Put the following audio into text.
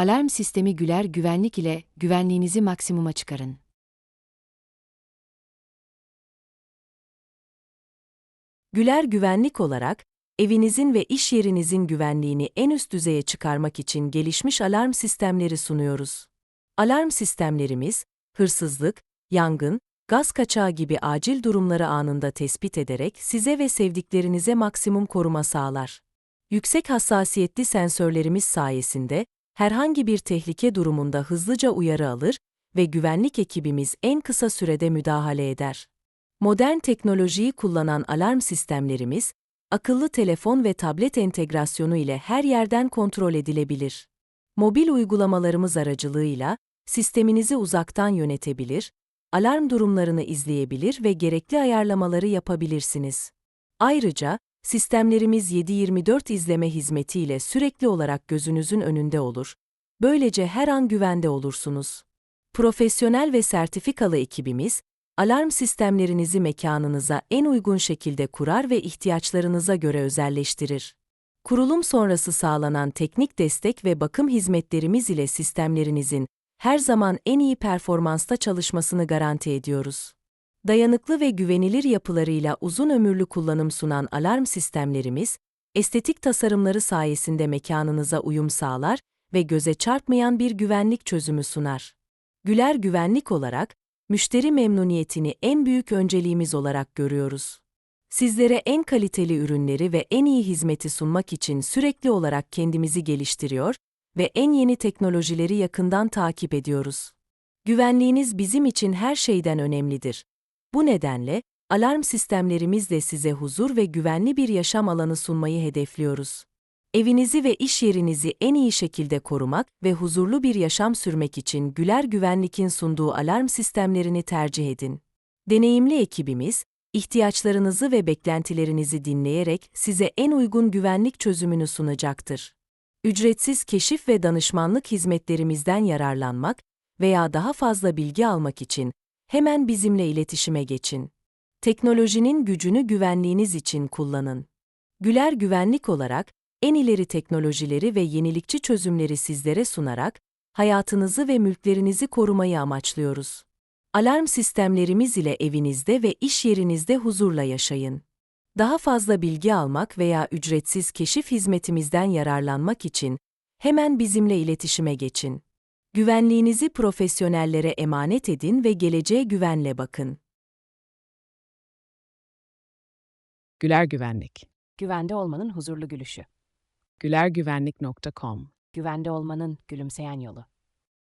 Alarm sistemi Güler Güvenlik ile güvenliğinizi maksimuma çıkarın. Güler Güvenlik olarak, evinizin ve iş yerinizin güvenliğini en üst düzeye çıkarmak için gelişmiş alarm sistemleri sunuyoruz. Alarm sistemlerimiz, hırsızlık, yangın, gaz kaçağı gibi acil durumları anında tespit ederek size ve sevdiklerinize maksimum koruma sağlar. Yüksek hassasiyetli sensörlerimiz sayesinde, herhangi bir tehlike durumunda hızlıca uyarı alır ve güvenlik ekibimiz en kısa sürede müdahale eder. Modern teknolojiyi kullanan alarm sistemlerimiz, akıllı telefon ve tablet entegrasyonu ile her yerden kontrol edilebilir. Mobil uygulamalarımız aracılığıyla sisteminizi uzaktan yönetebilir, alarm durumlarını izleyebilir ve gerekli ayarlamaları yapabilirsiniz. Ayrıca, sistemlerimiz 7/24 izleme hizmetiyle sürekli olarak gözünüzün önünde olur. Böylece her an güvende olursunuz. Profesyonel ve sertifikalı ekibimiz, alarm sistemlerinizi mekanınıza en uygun şekilde kurar ve ihtiyaçlarınıza göre özelleştirir. Kurulum sonrası sağlanan teknik destek ve bakım hizmetlerimiz ile sistemlerinizin her zaman en iyi performansta çalışmasını garanti ediyoruz. Dayanıklı ve güvenilir yapılarıyla uzun ömürlü kullanım sunan alarm sistemlerimiz, estetik tasarımları sayesinde mekanınıza uyum sağlar ve göze çarpmayan bir güvenlik çözümü sunar. Güler Güvenlik olarak, müşteri memnuniyetini en büyük önceliğimiz olarak görüyoruz. Sizlere en kaliteli ürünleri ve en iyi hizmeti sunmak için sürekli olarak kendimizi geliştiriyor ve en yeni teknolojileri yakından takip ediyoruz. Güvenliğiniz bizim için her şeyden önemlidir. Bu nedenle, alarm sistemlerimizle size huzur ve güvenli bir yaşam alanı sunmayı hedefliyoruz. Evinizi ve iş yerinizi en iyi şekilde korumak ve huzurlu bir yaşam sürmek için Güler Güvenlik'in sunduğu alarm sistemlerini tercih edin. Deneyimli ekibimiz, ihtiyaçlarınızı ve beklentilerinizi dinleyerek size en uygun güvenlik çözümünü sunacaktır. Ücretsiz keşif ve danışmanlık hizmetlerimizden yararlanmak veya daha fazla bilgi almak için hemen bizimle iletişime geçin. Teknolojinin gücünü güvenliğiniz için kullanın. Güler Güvenlik olarak en ileri teknolojileri ve yenilikçi çözümleri sizlere sunarak hayatınızı ve mülklerinizi korumayı amaçlıyoruz. Alarm sistemlerimiz ile evinizde ve iş yerinizde huzurla yaşayın. Daha fazla bilgi almak veya ücretsiz keşif hizmetimizden yararlanmak için hemen bizimle iletişime geçin. Güvenliğinizi profesyonellere emanet edin ve geleceğe güvenle bakın. Güler Güvenlik. Güvende olmanın huzurlu gülüşü. gülergüvenlik.com Güvende olmanın gülümseyen yolu.